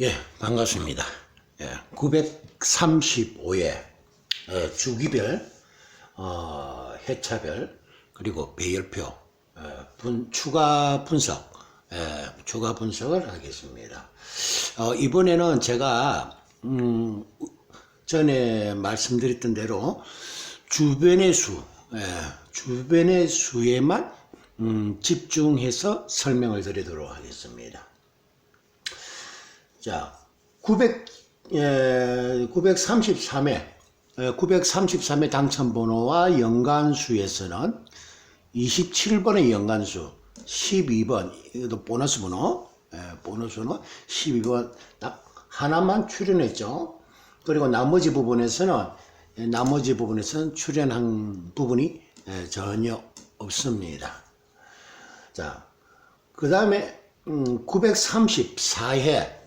예, 반갑습니다. 예, 935회 어, 주기별, 어, 해차별, 그리고 배열표, 어, 분, 추가 분석, 예, 추가 분석을 하겠습니다. 어, 이번에는 제가, 음, 전에 말씀드렸던 대로 주변의 수, 예, 주변의 수에만 음, 집중해서 설명을 드리도록 하겠습니다. 자, 900, 에, 933회, 933회 당첨번호와 연간수에서는 27번의 연간수, 12번, 이것도 보너스 번호, 에, 보너스는 12번 딱 하나만 출연했죠. 그리고 나머지 부분에서는, 에, 나머지 부분에서는 출연한 부분이 에, 전혀 없습니다. 자, 그 다음에 음, 934회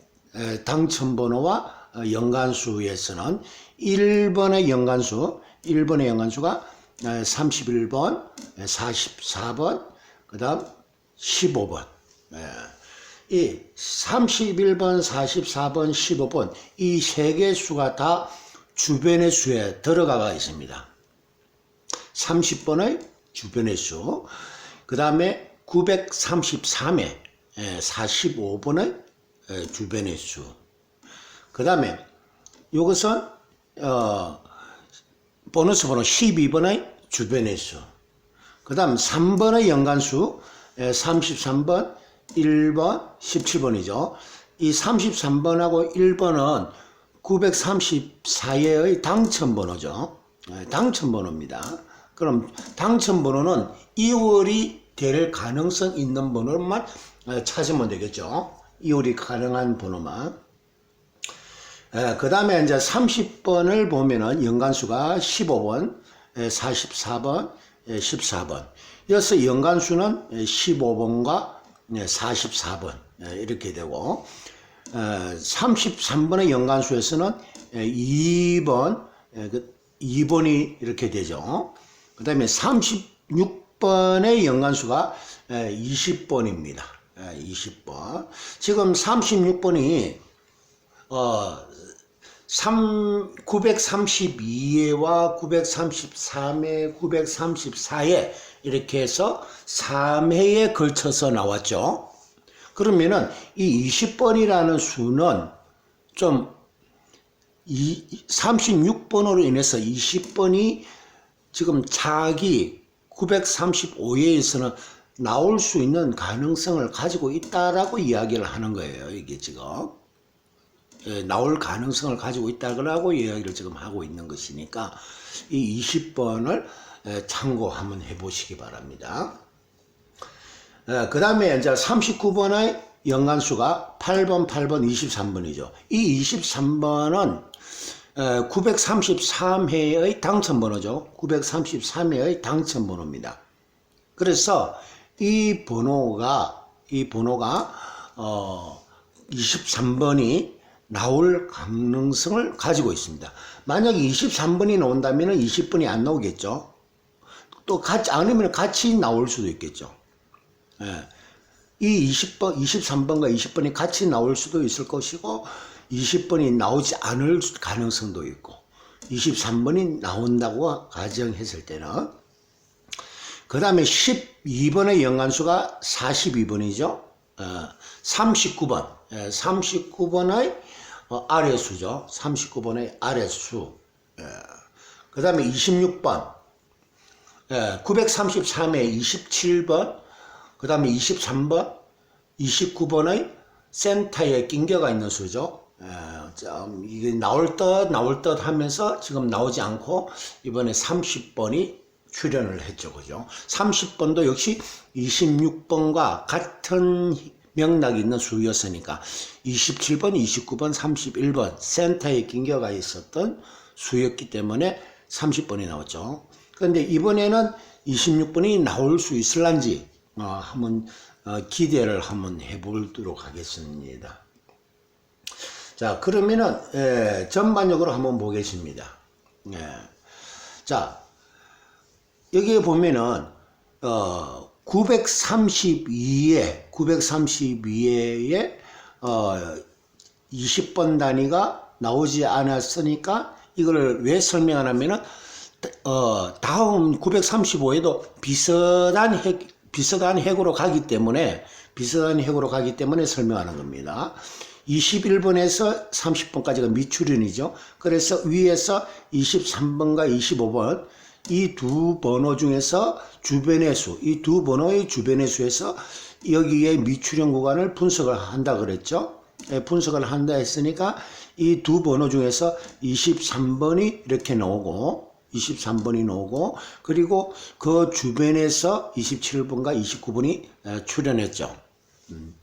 당첨번호와 어, 연간수에서는 1번의 연간수, 1번의 연간수가 31번, 44번, 그 다음 15번. 이 31번, 44번, 15번 이 세 개 수가 다 주변의 수에 들어가가 있습니다. 30번의 주변의 수, 그 다음에 933회 45번의 주변의 수, 그 다음에 이것은 어, 보너스 번호 12번의 주변의 수, 그 다음 3번의 연간수 33번, 1번, 17번이죠. 이 33번하고 1번은 934회의 당첨번호죠. 예, 당첨번호입니다. 그럼 당첨번호는 2월이 될 가능성 있는 번호만 어, 찾으면 되겠죠. 2월이 가능한 번호만. 그 다음에 이제 30번을 보면은 연간수가 15번, 44번, 14번. 이어서 연간수는 15번과 44번 이렇게 되고 33번의 연간수에서는 2번, 2번이 이렇게 되죠. 그 다음에 36번의 연간수가 20번입니다. 20번. 지금 36번이 어, 3, 932회와 933회, 934회 이렇게 해서 3회에 걸쳐서 나왔죠. 그러면은 이 20번이라는 수는 좀 이 36번으로 인해서 20번이 지금 자기 935회에서는 나올 수 있는 가능성을 가지고 있다라고 이야기를 하는 거예요. 이게 지금. 예, 나올 가능성을 가지고 있다고 이야기를 지금 하고 있는 것이니까 이 20번을 예, 참고 한번 해보시기 바랍니다. 그 다음에 이제 39번의 연간수가 8번, 8번, 23번이죠. 이 23번은 933회의 당첨번호죠. 933회의 당첨번호입니다. 그래서 이 번호가 이 번호가 어 23번이 나올 가능성을 가지고 있습니다. 만약에 23번이 나온다면 20번이 안 나오겠죠. 또 같이 아니면 같이 나올 수도 있겠죠. 예. 이 20번, 23번과 20번이 같이 나올 수도 있을 것이고 20번이 나오지 않을 가능성도 있고 23번이 나온다고 가정했을 때는 그 다음에 12번의 연간수가 42번이죠. 어, 39번, 39번의 어, 아래수죠. 39번의 아래수. 예. 그 다음에 26번, 933의 27번, 그 다음에 23번, 29번의 센터에 낑겨가 있는 수죠. 좀 이게 나올 듯 나올 듯 하면서 지금 나오지 않고 이번에 30번이 출연을 했죠. 그죠? 30번도 역시 26번과 같은 명락이 있는 수였으니까 27번, 29번, 31번 센터에 낑겨가 있었던 수였기 때문에 30번이 나왔죠. 그런데 이번에는 26번이 나올 수 있을란지 어, 한번 어, 기대를 한번 해보도록 하겠습니다. 자 그러면은 예, 전반적으로 한번 보겠습니다. 예. 자 여기에 보면은 어 932회 932회에 어 20번 단위가 나오지 않았으니까 이걸 왜 설명하냐면은 어, 다음 935에도 비슷한 핵, 비슷한 핵으로 가기 때문에, 비슷한 핵으로 가기 때문에 설명하는 겁니다. 21번에서 30번까지가 미출현이죠. 그래서 위에서 23번과 25번, 이 두 번호 중에서 주변의 수, 이 두 번호의 주변의 수에서 여기에 미출현 구간을 분석을 한다 그랬죠. 예, 분석을 한다 했으니까 이 두 번호 중에서 23번이 이렇게 나오고 23번이 나오고 그리고 그 주변에서 27번과 29번이 에, 출현했죠. 음.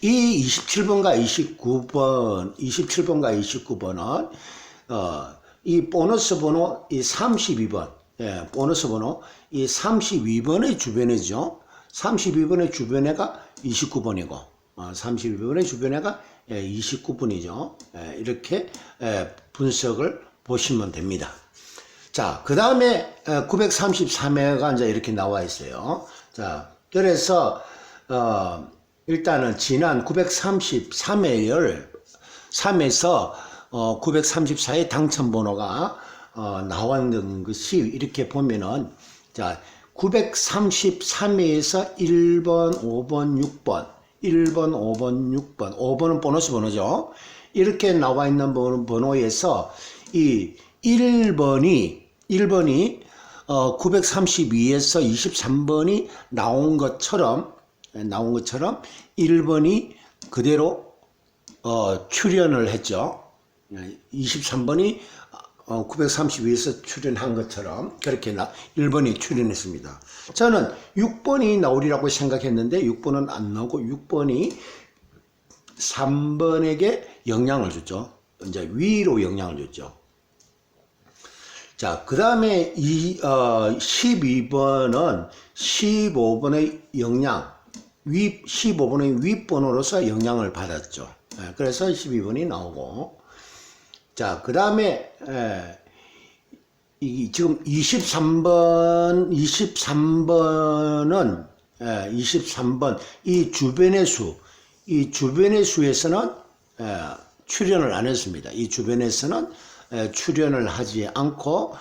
이 27번과 29번, 27번과 29번은 어, 이 보너스 번호 이 32번, 예, 보너스 번호 이 32번의 주변이죠. 32번의 주변에가 29번이고, 어, 32번의 주변에가 예, 29번이죠. 예, 이렇게 예, 분석을 보시면 됩니다. 자, 그 다음에 933회가 이제 이렇게 나와 있어요. 자, 그래서 어, 일단은 지난 933회열 3에서 어, 934의 당첨 번호가 어, 나왔는 것이 이렇게 보면은 자 933회에서 1번, 5번, 6번, 1번, 5번, 6번, 5번은 보너스 번호죠. 이렇게 나와 있는 번- 번호에서 이 1번이 1번이 어, 932에서 23번이 나온 것처럼 나온 것처럼 1번이 그대로 어, 출연을 했죠. 23번이 어, 932에서 출연한 것처럼 그렇게 나, 1번이 출연했습니다. 저는 6번이 나오리라고 생각했는데 6번은 안 나오고 6번이 3번에게 영향을 줬죠. 이제 위로 영향을 줬죠. 자, 그 다음에 이, 어, 12번은 15번의 영향, 위, 15번의 윗번호로서 영향을 받았죠. 예, 그래서 12번이 나오고. 자, 그 다음에, 예, 이, 지금 23번, 23번은, 예, 23번, 이 주변의 수, 이 주변의 수에서는, 예, 출연을 안 했습니다. 이 주변에서는 예, 출연을 하지 않고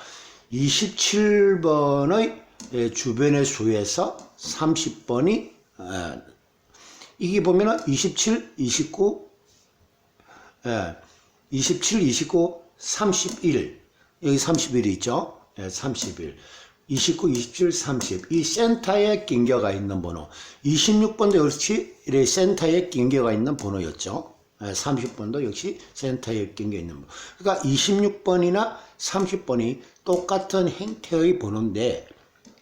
27번의 예, 주변의 수에서 30번이 예, 이게 보면은 27, 29, 예, 27, 29, 31 여기 31이 있죠. 예, 31 29, 27, 30. 이 센터에 낑겨가 있는 번호. 26번도 역시 이래 센터에 낑겨가 있는 번호였죠. 30번도 역시 센터에 낀게 있는 번. 그러니까 26번이나 30번이 똑같은 행태의 번호인데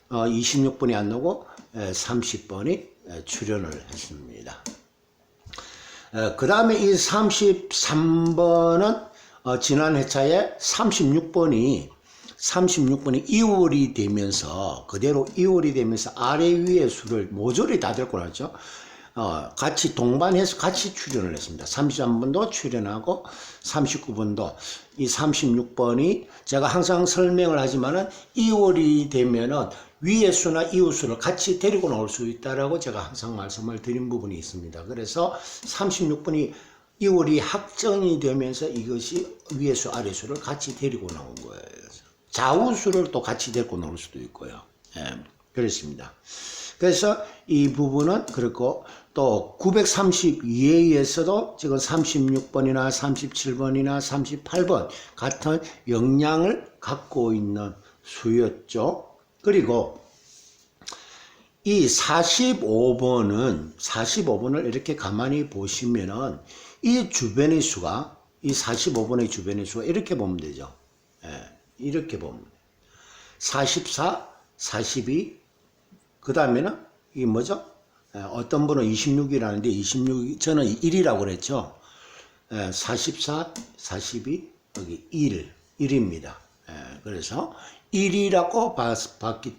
어, 26번이 안 나오고 30번이 출연을 했습니다. 그 다음에 이 33번은 어, 지난 회차에 36번이 36번이 2월이 되면서 그대로 2월이 되면서 아래 위에 수를 모조리 다 데리고 나왔죠. 어, 같이 동반해서 같이 출연을 했습니다. 33번도 출연하고 39번도 이 36번이 제가 항상 설명을 하지만은 2월이 되면은 위의 수나 이웃 수를 같이 데리고 나올 수 있다라고 제가 항상 말씀을 드린 부분이 있습니다. 그래서 36번이 2월이 확정이 되면서 이것이 위의 수, 아래 수를 같이 데리고 나온 거예요. 좌우수를 또 같이 데리고 나올 수도 있고요. 예, 그렇습니다. 그래서 이 부분은 그렇고 또 932회에서도 지금 36번이나 37번이나 38번 같은 영향을 갖고 있는 수였죠. 그리고 이 45번은 45번을 이렇게 가만히 보시면은 이 주변의 수가 이 45번의 주변의 수가 이렇게 보면 되죠. 예, 이렇게 보면 44, 42, 그 다음에는 이게 뭐죠? 예, 어떤 분은 26이라는데 26, 저는 1이라고 그랬죠. 예, 44, 42, 여기 1, 1입니다. 예, 그래서 1이라고 봐, 봤기,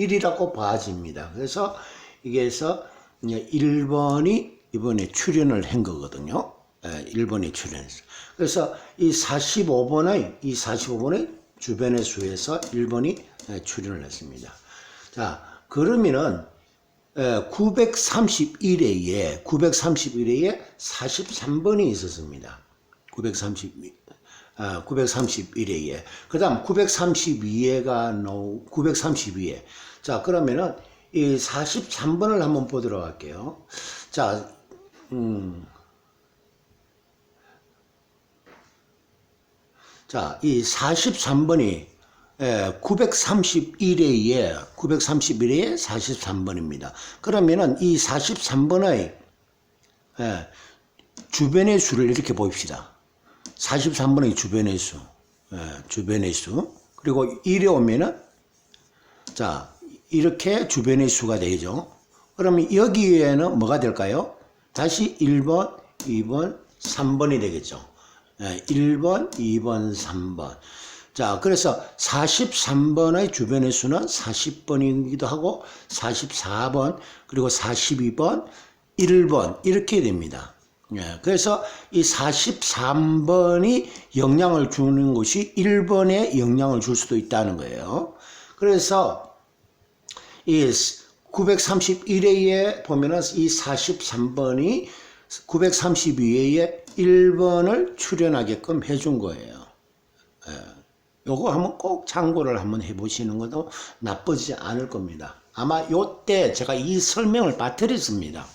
1이라고 봐집니다. 그래서 이게서 이제 1번이 이번에 출연을 한 거거든요. 예, 1번이 출연했어요. 그래서 이 45번의, 이 45번의 주변의 수에서 1번이 예, 출연을 했습니다. 자, 그러면은, 931회에 931회에 43번이 있었습니다. 932 아, 931회에 그 다음 932회가 나오 932회. 자, 그러면은 이 43번을 한번 보도록 할게요. 자, 음. 자, 이 43번이 931회에 931회에 43번입니다. 그러면은 이 43번의 예, 주변의 수를 이렇게 봅시다. 43번의 주변의 수, 예, 주변의 수. 그리고 1에 오면은 자 이렇게 주변의 수가 되죠. 그러면 여기에는 뭐가 될까요? 다시 1번, 2번, 3번이 되겠죠. 예, 1번, 2번, 3번. 자, 그래서 43번의 주변의 수는 40번이기도 하고 44번, 그리고 42번, 1번 이렇게 됩니다. 예, 그래서 이 43번이 영향을 주는 것이 1번에 영향을 줄 수도 있다는 거예요. 그래서 이 931회에 보면은 이 43번이 932회에 1번을 출연하게끔 해준 거예요. 예, 요거 한번 꼭 참고를 한번 해보시는 것도 나쁘지 않을 겁니다. 아마 요때 제가 이 설명을 빠뜨렸습니다.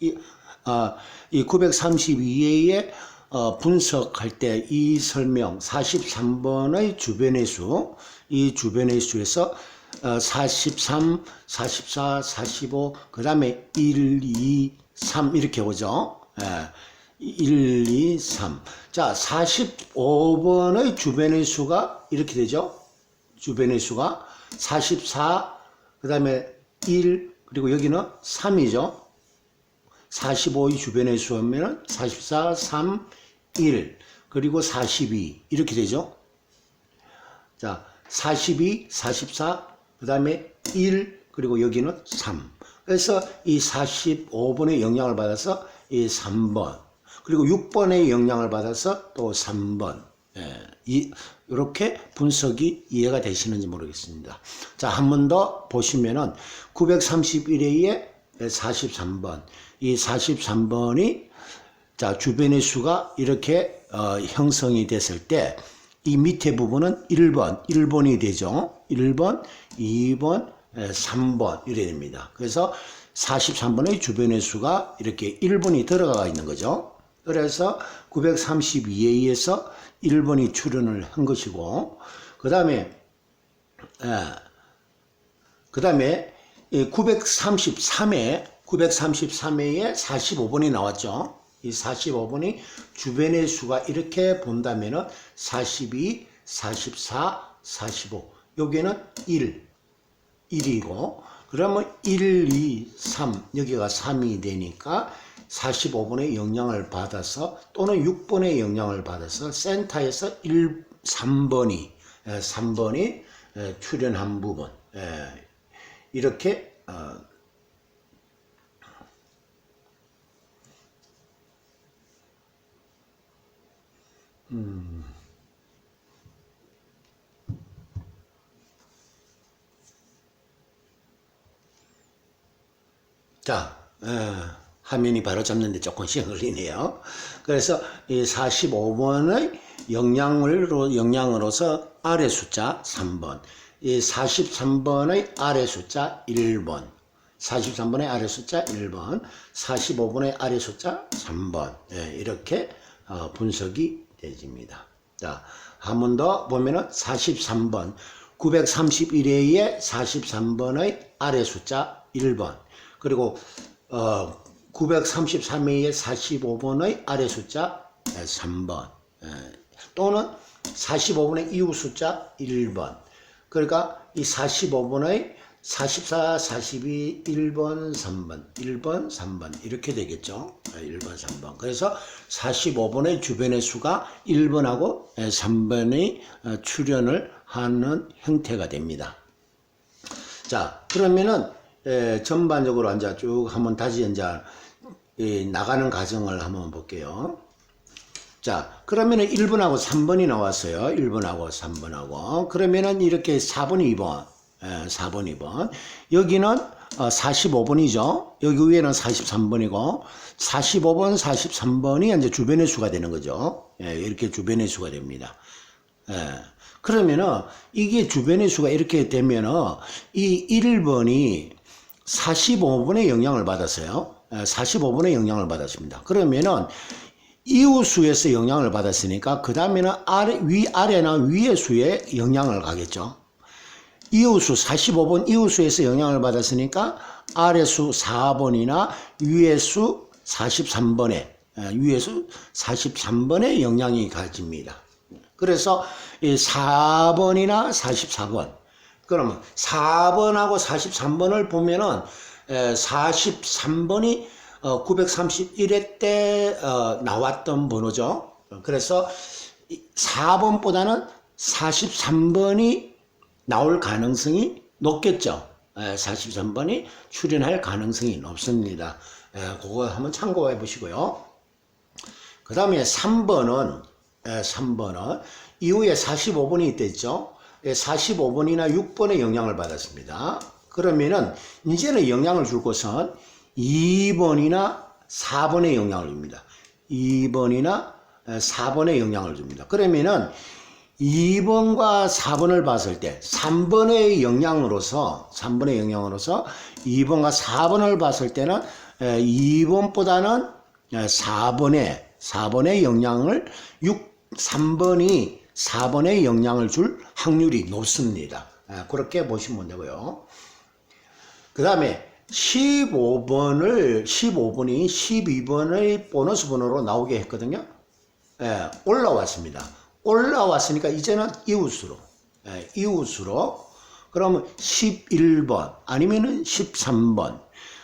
이, 어, 이 932회에 어, 분석할 때 이 설명 43번의 주변의 수, 이 주변의 수에서 어, 43, 44, 45, 그 다음에 1, 2, 3 이렇게 오죠. 예. 1, 2, 3. 자, 45번의 주변의 수가 이렇게 되죠. 주변의 수가 44, 그 다음에 1, 그리고 여기는 3이죠. 45의 주변의 수하면 44, 3, 1, 그리고 42 이렇게 되죠. 자, 42, 44, 그 다음에 1, 그리고 여기는 3. 그래서 이 45번의 영향을 받아서 이 3번, 그리고 6번의 영향을 받아서 또 3번. 예, 이, 이렇게 분석이 이해가 되시는지 모르겠습니다. 자, 한 번 더 보시면은 931회에 43번. 이 43번이 자, 주변의 수가 이렇게 어, 형성이 됐을 때 이 밑에 부분은 1번, 1번이 되죠. 1번, 2번, 3번 이래 됩니다. 그래서 43번의 주변의 수가 이렇게 1번이 들어가 있는 거죠. 그래서 932회에서 1번이 출현을 한 것이고 그 다음에 그 다음에 933회 933회에 45번이 나왔죠. 이 45번이 주변의 수가 이렇게 본다면은 42, 44, 45. 여기는 1, 1이고 그러면 1, 2, 3 여기가 3이 되니까 45번의 영향을 받아서 또는 6번의 영향을 받아서 센터에서 1, 3번이 3번이 출현한 부분 이렇게 자, 어, 화면이 바로 잡는데 조금 시간 걸리네요. 그래서 이 45번의 영향으로, 영향으로서 아래 숫자 3번, 이 43번의 아래 숫자 1번, 43번의 아래 숫자 1번, 45번의 아래 숫자 3번, 예, 이렇게 어, 분석이 되집니다. 자, 한 번 더 보면은 43번, 931회에 43번의 아래 숫자 1번, 그리고 어, 933회에 45번의 아래 숫자 3번, 예, 또는 45번의 이후 숫자 1번. 그러니까 이 45번의 44, 42, 1번, 3번, 1번, 3번 이렇게 되겠죠. 1번, 3번. 그래서 45번의 주변의 수가 1번하고 3번의 출현을 하는 형태가 됩니다. 자, 그러면은 에, 전반적으로 이제 쭉 한번 다시 이제 이, 나가는 과정을 한번 볼게요. 자, 그러면은 1번하고 3번이 나왔어요. 1번하고 3번하고. 그러면은 이렇게 4번, 2번, 에, 4번, 2번. 여기는 어, 45번이죠. 여기 위에는 43번이고 45번, 43번이 이제 주변의 수가 되는 거죠. 예, 이렇게 주변의 수가 됩니다. 예. 그러면은 이게 주변의 수가 이렇게 되면은 이 1번이 45번의 영향을 받았어요. 예, 45번의 영향을 받았습니다. 그러면은 이웃 수에서 영향을 받았으니까 그 다음에는 아래, 위, 아래나 위의 수에 영향을 가겠죠. 이웃수 45번 이웃수에서 영향을 받았으니까 아래수 4번이나 위에수 43번에 위에수 43번에 영향이 가집니다. 그래서 이 4번이나 44번 그러면 4번하고 43번을 보면은 43번이 931회 때 어, 나왔던 번호죠. 그래서 4번보다는 43번이 나올 가능성이 높겠죠. 43번이 출연할 가능성이 높습니다. 에, 그거 한번 참고해 보시고요. 그 다음에 3번은, 3번은 이후에 45번이 있댔죠. 45번이나 6번의 영향을 받았습니다. 그러면은 이제는 영향을 줄 것은 2번이나 4번의 영향을 줍니다. 2번이나 4번의 영향을 줍니다. 그러면은 2번과 4번을 봤을 때 3번의 영향으로서 3번의 영향으로서 2번과 4번을 봤을 때는 2번보다는 4번의 4번의 영향을 6 3번이 4번의 영향을 줄 확률이 높습니다. 그렇게 보시면 되고요. 그 다음에 15번을 15번이 12번의 보너스 번호로 나오게 했거든요. 예, 올라왔습니다. 올라왔으니까 이제는 이웃으로 예, 이웃으로 그러면 11번 아니면은 13번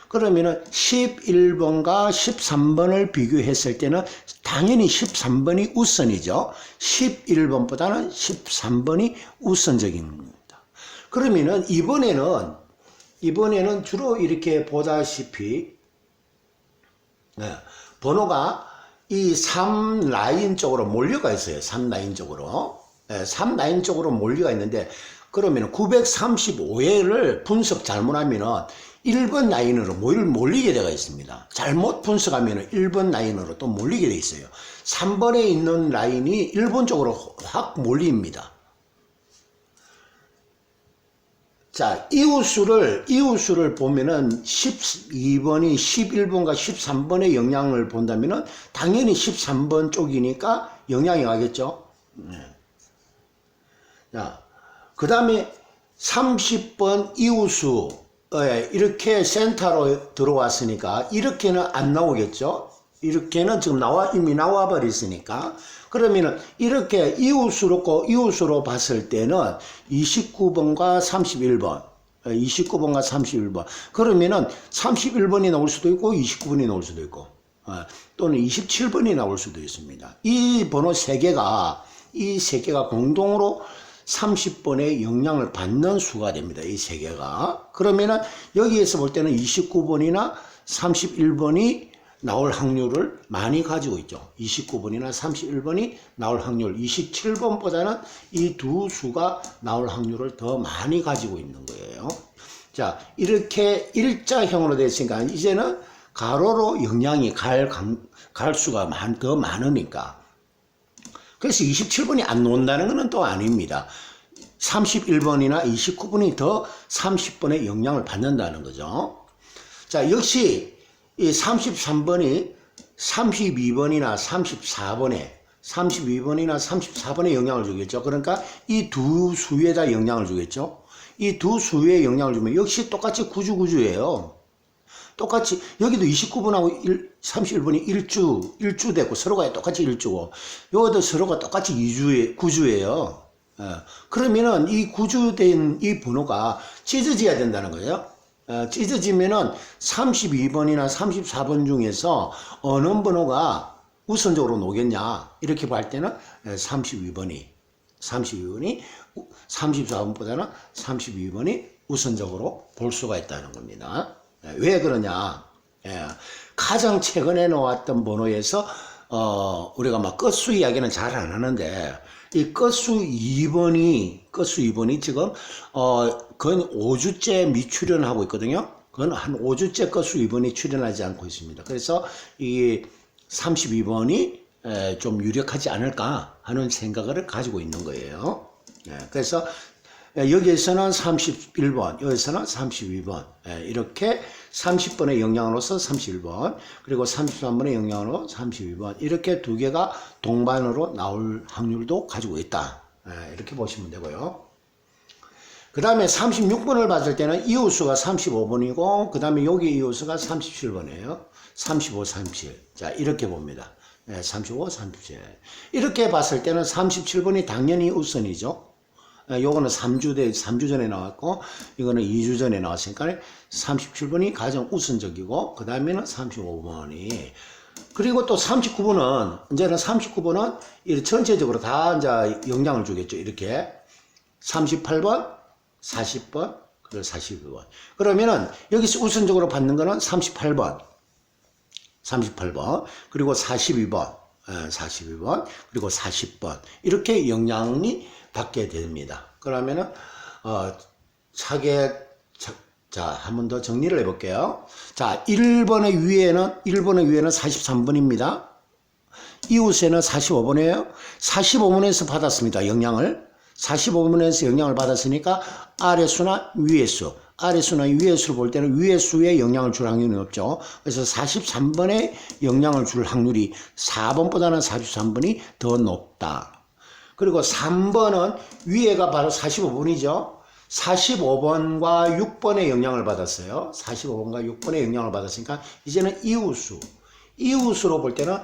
그러면은 11번과 13번을 비교했을 때는 당연히 13번이 우선이죠. 11번보다는 13번이 우선적인 겁니다. 그러면은 이번에는 이번에는 주로 이렇게 보다시피 네, 번호가 이 3라인 쪽으로 몰려가 있어요. 3라인 쪽으로. 네, 3라인 쪽으로 몰려가 있는데 그러면 935회를 분석 잘못하면은 1번 라인으로 몰리게 되어 있습니다. 잘못 분석하면 1번 라인으로 또 몰리게 되어 있어요. 3번에 있는 라인이 1번 쪽으로 확 몰립니다. 자, 이웃수를, 이웃수를 보면은 12번이 11번과 13번의 영향을 본다면은 당연히 13번 쪽이니까 영향이 가겠죠. 네. 자, 그 다음에 30번 이웃수, 예, 이렇게 센터로 들어왔으니까 이렇게는 안 나오겠죠. 이렇게는 지금 나와, 이미 나와 버렸으니까. 그러면은 이렇게 이웃으로, 이웃으로 봤을 때는 29번과 31번, 29번과 31번. 그러면은 31번이 나올 수도 있고 29번이 나올 수도 있고, 어, 또는 27번이 나올 수도 있습니다. 이 번호 세 개가, 이세 개가 공동으로 30번의 영향을 받는 수가 됩니다. 이 세 개가. 그러면은 여기에서 볼 때는 29번이나 31번이 나올 확률을 많이 가지고 있죠. 29번이나 31번이 나올 확률, 27번보다는 이 두 수가 나올 확률을 더 많이 가지고 있는 거예요. 자, 이렇게 일자형으로 됐으니까 이제는 가로로 영향이 갈, 갈 수가 많, 더 많으니까. 그래서 27번이 안 나온다는 것은 또 아닙니다. 31번이나 29번이 더 30번의 영향을 받는다는 거죠. 자, 역시 이 33번이 32번이나 34번에 32번이나 34번에 영향을 주겠죠. 그러니까 이 두 수에 다 영향을 주겠죠. 이 두 수에 영향을 주면 역시 똑같이 구주구주예요. 똑같이 여기도 29번하고 1, 31번이 1주 1주 됐고 서로가 똑같이 1주고 여기도 서로가 똑같이 2주에 구주예요. 예. 그러면은 이 구주된 이 번호가 찢어져야 된다는 거예요. 어, 찢어지면은 32번이나 34번 중에서 어느 번호가 우선적으로 놓겠냐 이렇게 볼 때는 32번이 32번이 34번보다는 32번이 우선적으로 볼 수가 있다는 겁니다. 예, 왜 그러냐? 예, 가장 최근에 나왔던 번호에서 어, 우리가 막 끝수 이야기는 잘 안 하는데 이 끝수 2번이 끝수 2번이 지금 어, 건 5주째 미출연하고 있거든요. 그건 한 5주째 것수 이번이 출연하지 않고 있습니다. 그래서 이 32번이 좀 유력하지 않을까 하는 생각을 가지고 있는 거예요. 예, 그래서 여기에서는 31번, 여기서는 32번. 예, 이렇게 30번의 영향으로서 31번, 그리고 33번의 영향으로 32번. 이렇게 두 개가 동반으로 나올 확률도 가지고 있다. 예, 이렇게 보시면 되고요. 그 다음에 36번을 봤을 때는 이웃수가 35번이고, 그 다음에 여기 이웃수가 37번이에요. 35, 37. 자, 이렇게 봅니다. 네, 35, 37. 이렇게 봤을 때는 37번이 당연히 우선이죠. 예, 요거는 3주 대, 3주 전에 나왔고, 이거는 2주 전에 나왔으니까 37번이 가장 우선적이고, 그 다음에는 35번이. 그리고 또 39번은, 이제는 39번은 이 전체적으로 다 이제 영향을 주겠죠. 이렇게. 38번, 40번, 그리고 42번. 그러면은 여기서 우선적으로 받는 거는 38번, 38번, 그리고 42번, 예, 42번, 그리고 40번. 이렇게 영향이 받게 됩니다. 그러면은, 어, 차게, 차, 자, 한 번 더 정리를 해볼게요. 자, 1번의 위에는, 1번의 위에는 43번입니다. 이웃에는 45번이에요. 45번에서 받았습니다. 영향을. 45번에서 영향을 받았으니까 아래 수나 위에 수, 아래 수나 위에 수를 볼 때는 위에 수에 영향을 줄 확률이 높죠. 그래서 43번에 영향을 줄 확률이 4번보다는 43번이 더 높다. 그리고 3번은 위에가 바로 45번이죠. 45번과 6번의 영향을 받았어요. 45번과 6번의 영향을 받았으니까 이제는 이웃수. 이웃수로 볼 때는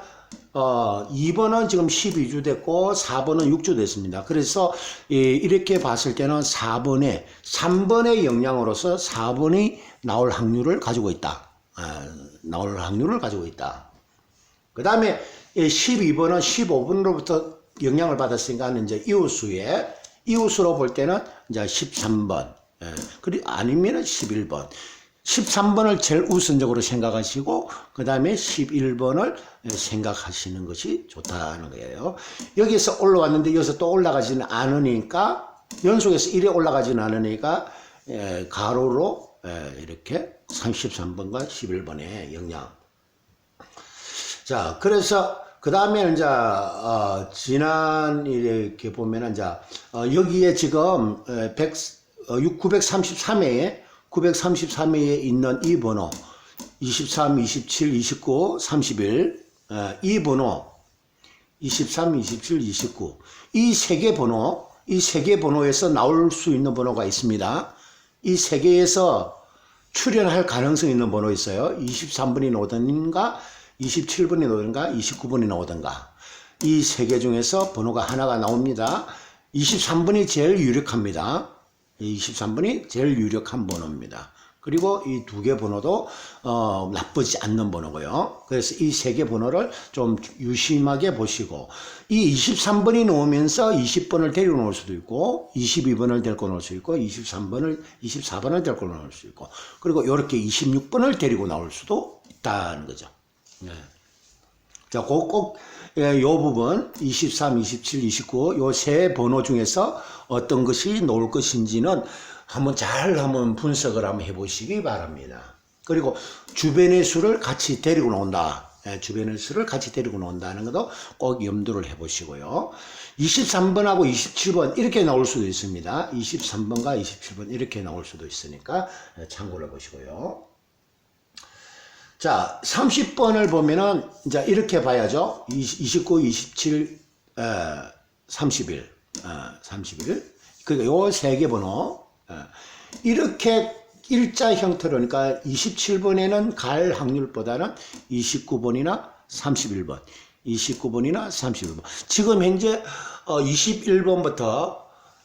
어, 2번은 지금 12주 됐고 4번은 6주 됐습니다. 그래서 이, 이렇게 봤을 때는 4번에 3번의 영향으로서 4번이 나올 확률을 가지고 있다. 아, 나올 확률을 가지고 있다. 그 다음에 12번은 15번으로부터 영향을 받았으니까 이제 이웃수에 이웃수로 볼 때는 이제 13번. 예, 그리 아니면은 11번. 13번을 제일 우선적으로 생각하시고 그 다음에 11번을 생각하시는 것이 좋다는 거예요. 여기서 올라왔는데 여기서 또 올라가지는 않으니까 연속해서 1에 올라가지는 않으니까 에, 가로로 에, 이렇게 33번과 11번의 영향. 자, 그래서 그 다음에 이제 어, 지난 이렇게 보면은 이제 어, 여기에 지금 100, 어, 933회에 933회에 있는 이 번호 23, 27, 29, 31, 어, 이 번호 23, 27, 29. 이 세 개 번호, 이 세 개 번호에서 나올 수 있는 번호가 있습니다. 이 세 개에서 출연할 가능성이 있는 번호 있어요. 23번이 나오든가, 27번이 나오든가, 29번이 나오든가. 이 세 개 중에서 번호가 하나가 나옵니다. 23번이 제일 유력합니다. 23번이 제일 유력한 번호입니다. 그리고 이 두 개 번호도 어, 나쁘지 않는 번호고요. 그래서 이 세 개 번호를 좀 유심하게 보시고 이 23번이 나오면서 20번을 데리고 놓을 수도 있고 22번을 데리고 놓을 수 있고 23번을 24번을 데리고 놓을 수 있고 그리고 이렇게 26번을 데리고 나올 수도 있다는 거죠. 네. 자, 꼭, 꼭, 예, 요 부분, 23, 27, 29, 요 세 번호 중에서 어떤 것이 놓을 것인지는 한번 잘 한번 분석을 한번 해보시기 바랍니다. 그리고 주변의 수를 같이 데리고 나온다. 예, 주변의 수를 같이 데리고 나온다는 것도 꼭 염두를 해보시고요. 23번하고 27번 이렇게 나올 수도 있습니다. 23번과 27번 이렇게 나올 수도 있으니까 예, 참고를 해보시고요. 자, 30번을 보면은 이제 이렇게 봐야죠. 29, 27, 에, 31, 에, 31. 그러니까 요 세 개 번호. 에, 이렇게 일자 형태로 그러니까 27번에는 갈 확률보다는 29번이나 31번, 29번이나 31번. 지금 현재 어, 21번부터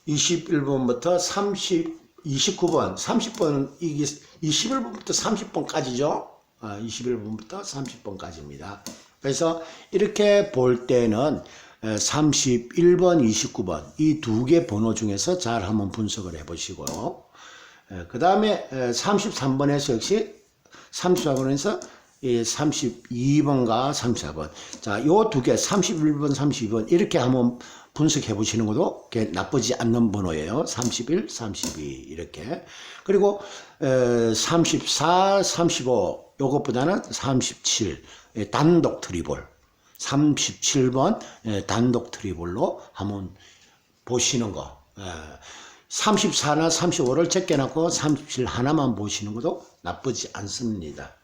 21번부터 30, 29번, 30번 이게 21번부터 30번까지죠. 아, 21번부터 30번까지입니다. 그래서 이렇게 볼 때는 31번, 29번 이 두 개 번호 중에서 잘 한번 분석을 해 보시고요. 그 다음에 33번에서 역시 34번에서 32번과 34번. 자, 요 두 개, 31번, 32번, 이렇게 한번 분석해 보시는 것도 나쁘지 않는 번호예요. 31, 32 이렇게. 그리고 에, 34, 35 요것보다는 37 예, 단독 트리볼. 37번 예, 단독 트리볼로 한번 보시는 거. 예. 34나 35를 제껴놓고 37 하나만 보시는 것도 나쁘지 않습니다.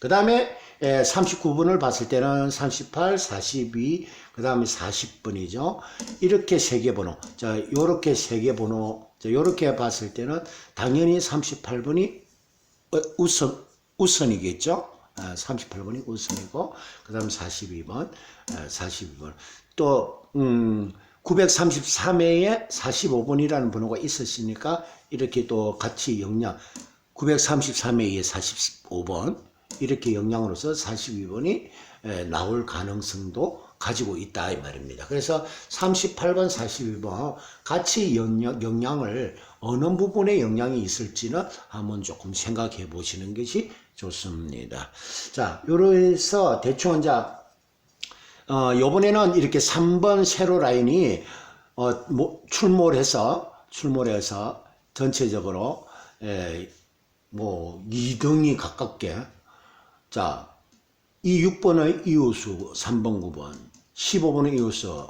그 다음에 39번을 봤을 때는 38, 42, 그 다음에 40번이죠. 이렇게 세 개 번호. 자, 요렇게 세 개 번호. 자, 요렇게 봤을 때는 당연히 38번이 우선, 우선이겠죠. 38번이 우선이고, 그 다음 42번, 42번. 또, 음, 933회에 45번이라는 번호가 있었으니까, 이렇게 또 같이 영양, 933회에 45번, 이렇게 영양으로서 42번이 나올 가능성도 가지고 있다 이 말입니다. 그래서 38번, 42번 같이 영양, 영양을 어느 부분에 영향이 있을지는 한번 조금 생각해 보시는 것이 좋습니다. 자, 요래서 대충 이제 어, 요번에는 이렇게 3번 세로 라인이 어, 뭐, 출몰해서 출몰해서 전체적으로 에, 뭐 2등이 가깝게 자, 이 6번의 이웃수 3번, 9번, 15번의 이웃수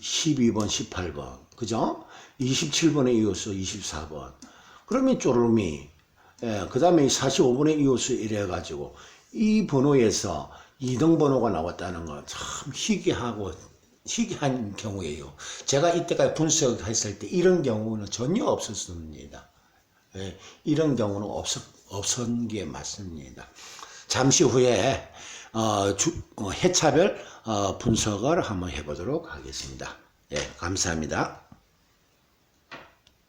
12번, 18번, 그죠? 27번의 이웃수 24번. 그러면 쪼르미, 예, 그 다음에 45번의 이웃수 이래가지고 이 번호에서 2등 번호가 나왔다는 건참 희귀하고 희귀한 경우예요. 제가 이때까지 분석했을 때 이런 경우는 전혀 없었습니다. 예, 이런 경우는 없었, 없었는 게 맞습니다. 잠시 후에 어, 주, 어, 해차별 어, 분석을 한번 해보도록 하겠습니다. 예, 감사합니다.